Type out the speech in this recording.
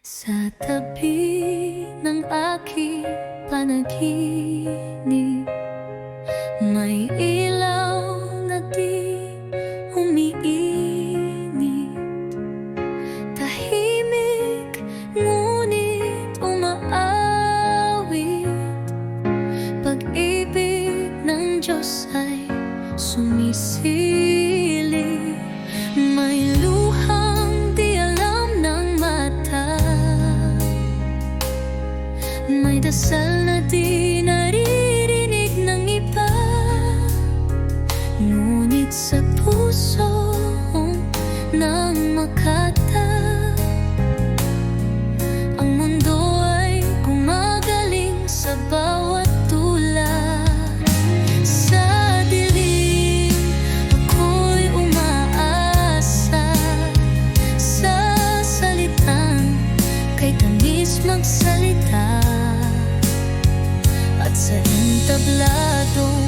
Sa tabi ng aking panaginip May ilaw na di umiinit. Tahimik ngunit umaawit. Pag-ibig ng Diyos ay sumisili May dasal na di naririnig ng iba. Ngunit sa puso ng makata Ang mundo ay gumagaling sa bawat tulad sa entablado.